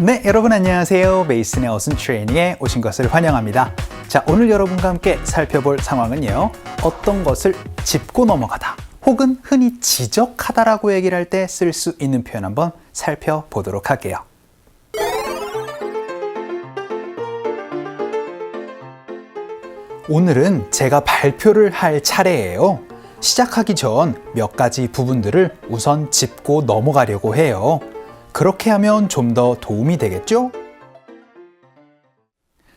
네, 여러분 안녕하세요. 메이슨의 어순 트레이닝에 오신 것을 환영합니다. 자, 오늘 여러분과 함께 살펴볼 상황은요. 어떤 것을 짚고 넘어가다 혹은 흔히 지적하다라고 얘기를 할 때 쓸 수 있는 표현 한번 살펴보도록 할게요. 오늘은 제가 발표를 할 차례예요. 시작하기 전 몇 가지 부분들을 우선 짚고 넘어가려고 해요. 그렇게 하면 좀 더 도움이 되겠죠?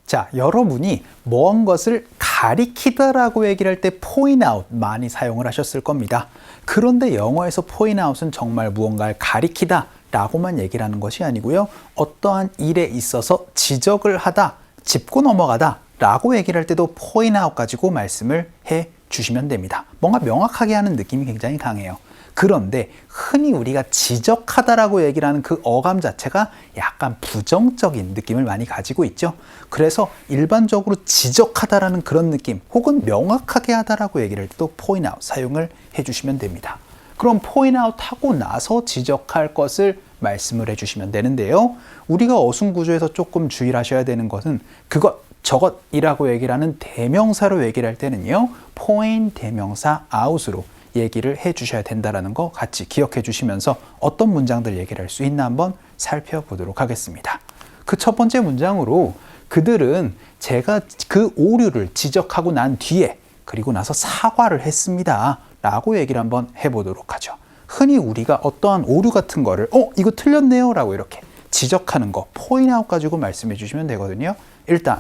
자, 여러분이 먼 것을 가리키다라고 얘기를 할 때 point out 많이 사용을 하셨을 겁니다. 그런데 영어에서 point out은 정말 무언가를 가리키다 라고만 얘기를 하는 것이 아니고요. 어떠한 일에 있어서 지적을 하다, 짚고 넘어가다 라고 얘기를 할 때도 point out 가지고 말씀을 해 주시면 됩니다. 뭔가 명확하게 하는 느낌이 굉장히 강해요. 그런데 흔히 우리가 지적하다라고 얘기를 하는 그 어감 자체가 약간 부정적인 느낌을 많이 가지고 있죠. 그래서 일반적으로 지적하다라는 그런 느낌 혹은 명확하게 하다라고 얘기를 할 때도 point out 사용을 해 주시면 됩니다. 그럼 point out 하고 나서 지적할 것을 말씀을 해 주시면 되는데요. 우리가 어순 구조에서 조금 주의를 하셔야 되는 것은 그것 저것이라고 얘기를 하는 대명사로 얘기를 할 때는요. point 대명사 out으로 얘기를 해 주셔야 된다는 거 같이 기억해 주시면서 어떤 문장들 얘기를 할 수 있나 한번 살펴보도록 하겠습니다. 그 첫 번째 문장으로 그들은 제가 그 오류를 지적하고 난 뒤에 그리고 나서 사과를 했습니다. 라고 얘기를 한번 해보도록 하죠. 흔히 우리가 어떠한 오류 같은 거를 어 이거 틀렸네요 라고 이렇게 지적하는 거 포인트 아웃 가지고 말씀해 주시면 되거든요. 일단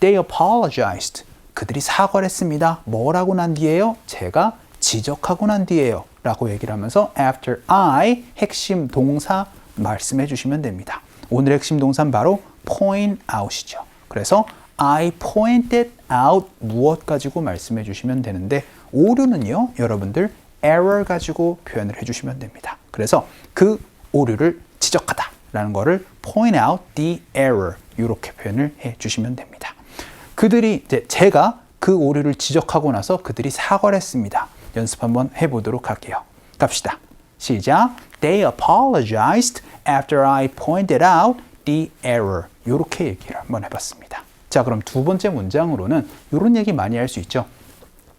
they apologized 그들이 사과를 했습니다. 뭐라고 난 뒤에요? 제가 지적하고 난 뒤에요. 라고 얘기를 하면서 after I 핵심 동사 말씀해 주시면 됩니다. 오늘 핵심 동사는 바로 point out이죠. 그래서 I pointed out 무엇 가지고 말씀해 주시면 되는데 오류는요, 여러분들 error 가지고 표현을 해 주시면 됩니다. 그래서 그 오류를 지적하다 라는 거를 point out the error 이렇게 표현을 해 주시면 됩니다. 그들이 이제 제가 그 오류를 지적하고 나서 그들이 사과를 했습니다. 연습 한번 해보도록 할게요. 갑시다. 시작. They apologized after I pointed out the error. 이렇게 얘기를 한번 해봤습니다. 자, 그럼 두 번째 문장으로는 이런 얘기 많이 할 수 있죠.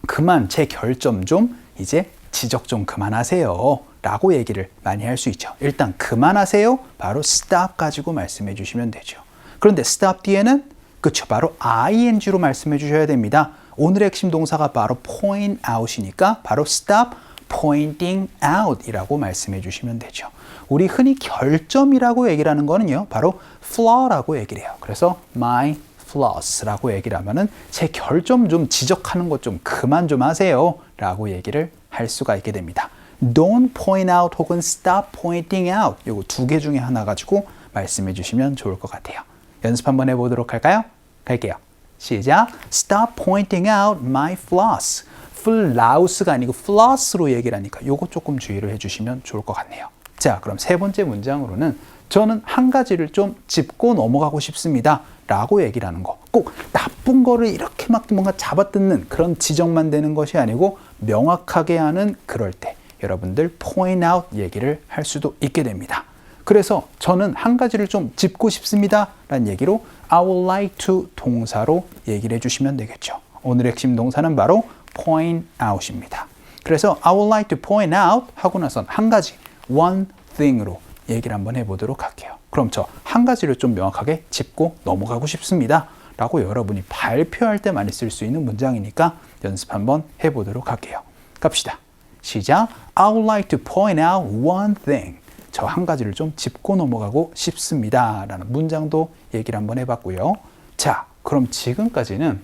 그만 제 결점 좀 이제 지적 좀 그만하세요. 라고 얘기를 많이 할 수 있죠. 일단 그만하세요. 바로 stop 가지고 말씀해 주시면 되죠. 그런데 stop 뒤에는 그쵸 바로 ing로 말씀해 주셔야 됩니다. 오늘의 핵심 동사가 바로 point out이니까 바로 stop pointing out 이라고 말씀해 주시면 되죠. 우리 흔히 결점이라고 얘기를 하는 거는요. 바로 flaw라고 얘기를 해요. 그래서 my flaws라고 얘기를 하면은 제 결점 좀 지적하는 것 좀 그만 좀 하세요. 라고 얘기를 할 수가 있게 됩니다. don't point out 혹은 stop pointing out 요거 두 개 중에 하나 가지고 말씀해 주시면 좋을 것 같아요. 연습 한번 해 보도록 할까요? 갈게요. 시작. Stop pointing out my flaws. flaws가 아니고 floss로 얘기를 하니까 요거 조금 주의를 해주시면 좋을 것 같네요. 자, 그럼 세 번째 문장으로는 저는 한 가지를 좀 짚고 넘어가고 싶습니다. 라고 얘기를 하는 거. 꼭 나쁜 거를 이렇게 막 뭔가 잡아뜯는 그런 지적만 되는 것이 아니고 명확하게 하는 그럴 때 여러분들 point out 얘기를 할 수도 있게 됩니다. 그래서 저는 한 가지를 좀 짚고 싶습니다. 라는 얘기로 I would like to 동사로 얘기를 해주시면 되겠죠. 오늘의 핵심 동사는 바로 point out입니다. 그래서 I would like to point out 하고 나선 한 가지, one thing으로 얘기를 한번 해보도록 할게요. 그럼 저 한 가지를 좀 명확하게 짚고 넘어가고 싶습니다. 라고 여러분이 발표할 때 많이 쓸 수 있는 문장이니까 연습 한번 해보도록 할게요. 갑시다. 시작. I would like to point out one thing. 저 한 가지를 좀 짚고 넘어가고 싶습니다. 라는 문장도 얘기를 한번 해봤고요. 자, 그럼 지금까지는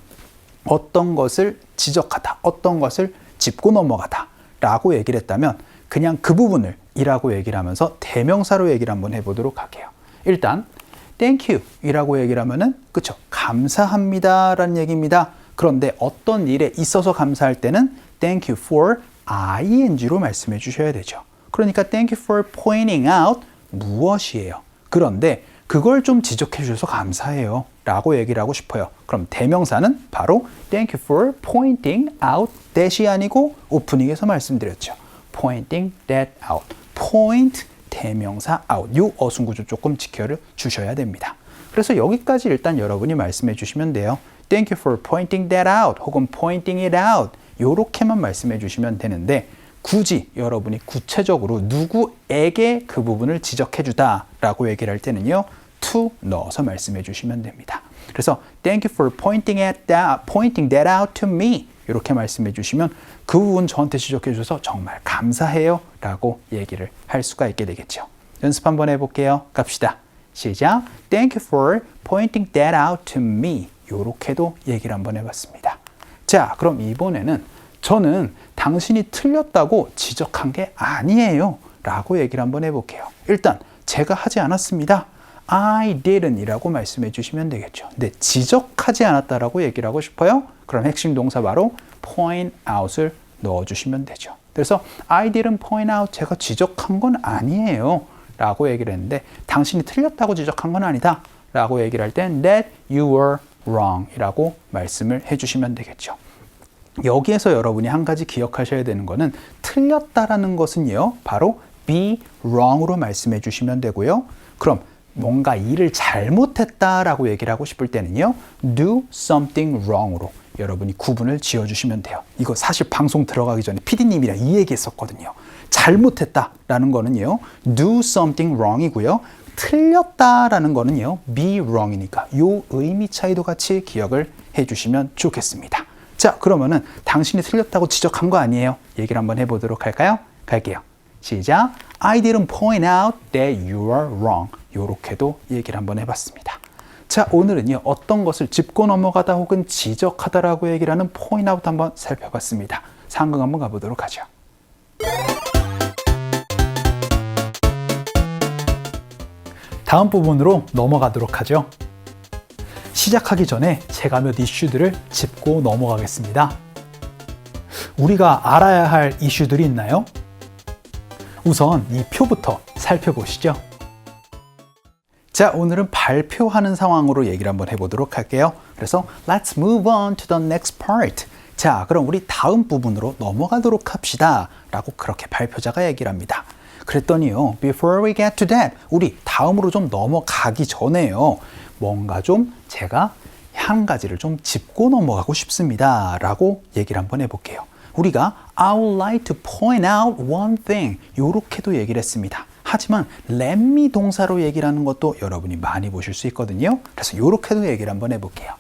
어떤 것을 지적하다, 어떤 것을 짚고 넘어가다 라고 얘기를 했다면 그냥 그 부분을 이라고 얘기를 하면서 대명사로 얘기를 한번 해보도록 할게요. 일단 thank you 이라고 얘기를 하면은 그쵸 감사합니다 라는 얘기입니다. 그런데 어떤 일에 있어서 감사할 때는 thank you for ing로 말씀해 주셔야 되죠. 그러니까 thank you for pointing out 무엇이에요. 그런데 그걸 좀 지적해 주셔서 감사해요. 라고 얘기를 하고 싶어요. 그럼 대명사는 바로 thank you for pointing out that이 아니고 오프닝에서 말씀드렸죠. pointing that out. point 대명사 out. 요 어순구조 조금 지켜 주셔야 됩니다. 그래서 여기까지 일단 여러분이 말씀해 주시면 돼요. Thank you for pointing that out. 혹은 pointing it out. 요렇게만 말씀해 주시면 되는데 굳이 여러분이 구체적으로 누구에게 그 부분을 지적해 주다라고 얘기를 할 때는요. to 넣어서 말씀해 주시면 됩니다. 그래서 thank you for pointing at that, pointing that out to me. 이렇게 말씀해 주시면 그 부분 저한테 지적해 주셔서 정말 감사해요 라고 얘기를 할 수가 있게 되겠죠. 연습 한번 해 볼게요. 갑시다. 시작. Thank you for pointing that out to me. 이렇게도 얘기를 한번 해 봤습니다. 자, 그럼 이번에는 저는 당신이 틀렸다고 지적한 게 아니에요. 라고 얘기를 한번 해볼게요. 일단, 제가 하지 않았습니다. I didn't 이라고 말씀해 주시면 되겠죠. 근데 지적하지 않았다라고 얘기를 하고 싶어요? 그럼 핵심 동사 바로 point out을 넣어 주시면 되죠. 그래서 I didn't point out 제가 지적한 건 아니에요. 라고 얘기를 했는데 당신이 틀렸다고 지적한 건 아니다. 라고 얘기를 할 땐 that you were wrong 이라고 말씀을 해 주시면 되겠죠. 여기에서 여러분이 한 가지 기억하셔야 되는 거는 틀렸다라는 것은요. 바로 be wrong으로 말씀해 주시면 되고요. 그럼 뭔가 일을 잘못했다라고 얘기를 하고 싶을 때는요. do something wrong으로 여러분이 구분을 지어 주시면 돼요. 이거 사실 방송 들어가기 전에 PD님이랑 이 얘기 했었거든요. 잘못했다라는 거는요. do something wrong이고요. 틀렸다라는 거는요. be wrong이니까 요 의미 차이도 같이 기억을 해 주시면 좋겠습니다. 자, 그러면은 당신이 틀렸다고 지적한 거 아니에요? 얘기를 한번 해 보도록 할까요? 갈게요. 시작. I didn't point out that you are wrong. 요렇게도 얘기를 한번 해봤습니다. 자, 오늘은요, 어떤 것을 짚고 넘어가다 혹은 지적하다라고 얘기를 하는 point out 한번 살펴봤습니다. 상극 한번 가보도록 하죠. 다음 부분으로 넘어가도록 하죠. 시작하기 전에 제가 몇 이슈들을 짚고 넘어가겠습니다. 우리가 알아야 할 이슈들이 있나요? 우선 이 표부터 살펴보시죠. 자, 오늘은 발표하는 상황으로 얘기를 한번 해보도록 할게요. 그래서 let's move on to the next part. 자, 그럼 우리 다음 부분으로 넘어가도록 합시다. 라고 그렇게 발표자가 얘기를 합니다. 그랬더니요, before we get to that, 우리 다음으로 좀 넘어가기 전에요, 뭔가 좀 제가 한 가지를 좀 짚고 넘어가고 싶습니다. 라고 얘기를 한번 해볼게요. 우리가 I would like to point out one thing. 요렇게도 얘기를 했습니다. 하지만 let me 동사로 얘기를 하는 것도 여러분이 많이 보실 수 있거든요. 그래서 요렇게도 얘기를 한번 해볼게요.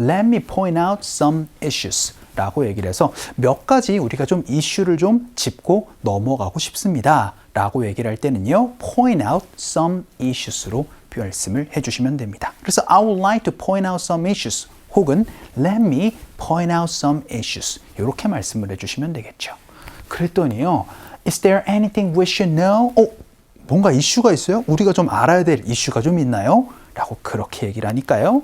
Let me point out some issues. 라고 얘기를 해서 몇 가지 우리가 좀 이슈를 좀 짚고 넘어가고 싶습니다. 라고 얘기를 할 때는요, point out some issues로 말씀을 해주시면 됩니다. 그래서 I would like to point out some issues 혹은 let me point out some issues 이렇게 말씀을 해주시면 되겠죠. 그랬더니요, is there anything we should know? 어, 뭔가 이슈가 있어요? 우리가 좀 알아야 될 이슈가 좀 있나요? 라고 그렇게 얘기를 하니까요.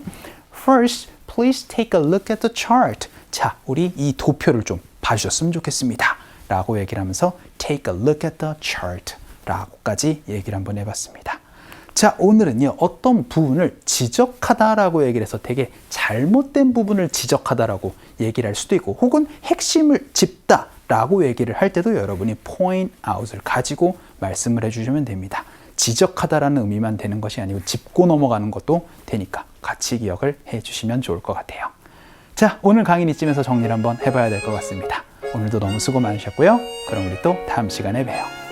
First, please take a look at the chart. 자, 우리 이 도표를 좀 봐주셨으면 좋겠습니다. 라고 얘기를 하면서 take a look at the chart 라고까지 얘기를 한번 해봤습니다. 자, 오늘은요, 어떤 부분을 지적하다라고 얘기를 해서 되게 잘못된 부분을 지적하다라고 얘기를 할 수도 있고, 혹은 핵심을 짚다 라고 얘기를 할 때도 여러분이 point out을 가지고 말씀을 해주시면 됩니다. 지적하다라는 의미만 되는 것이 아니고 짚고 넘어가는 것도 되니까 같이 기억을 해주시면 좋을 것 같아요. 자, 오늘 강의는 이쯤에서 정리를 한번 해봐야 될 것 같습니다. 오늘도 너무 수고 많으셨고요. 그럼 우리 또 다음 시간에 봬요.